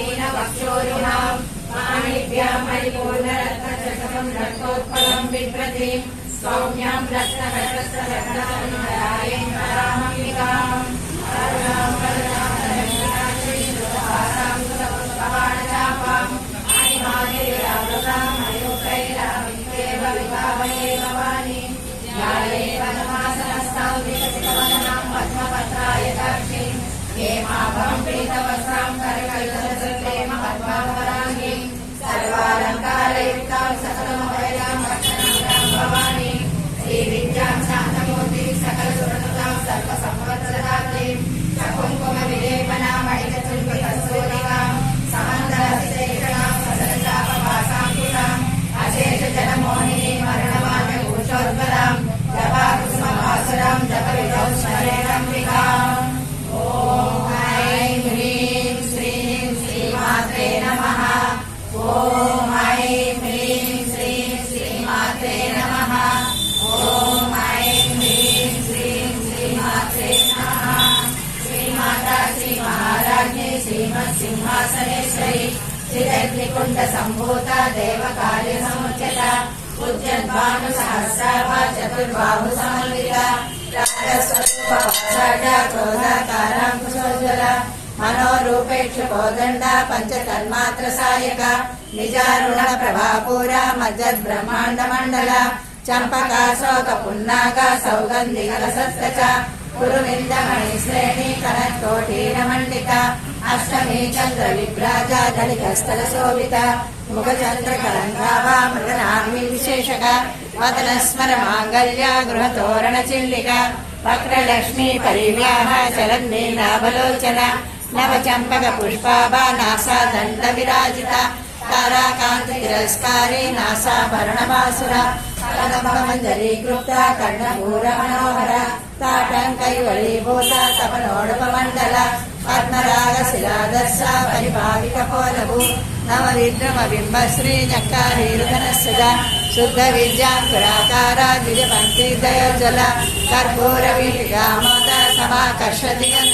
दीनवक्षोरिणाम् पाणिभ्याम् परिपूर्णरत्नचषकम् रक्तोत्पलम् बिभ्रतीम् सौम्याम् रत्नभटस्तरायम् Thank you. సంభూత దేవ కార్య సముచిత ఉద్యద్భాను సహస్రాభ చతుర్బాహు సమన్విత రాగస్వరూప వాసాఢ క్రోధాకారాంకుశోజ్వల మనోరూపేక్ష కోదండ పంచతన్మాత్ర సాయక నిజారుణ ప్రభాపూర మజ్జద్ బ్రహ్మాండ మండల చంపకాశోక పున్నాగ సౌగంధిక రసస్త కురువిందమణి శ్రేణి కనకోటీర మండిత అష్టమి చంద్ర విభ్రాజ దళితస్థల శోభిత ముఖ చంద్ర కలంకావా మృగనాభి విశేషక వదన స్మర మాంగళ్య గృహ తోరణ చిల్లిక వక్రలక్ష్మి పరివ్యాహ చలంది నాభలోచన నవ చంపక పుష్పాభా నాసా దండ విరాజిత తారాకాంతి తిరస్కారి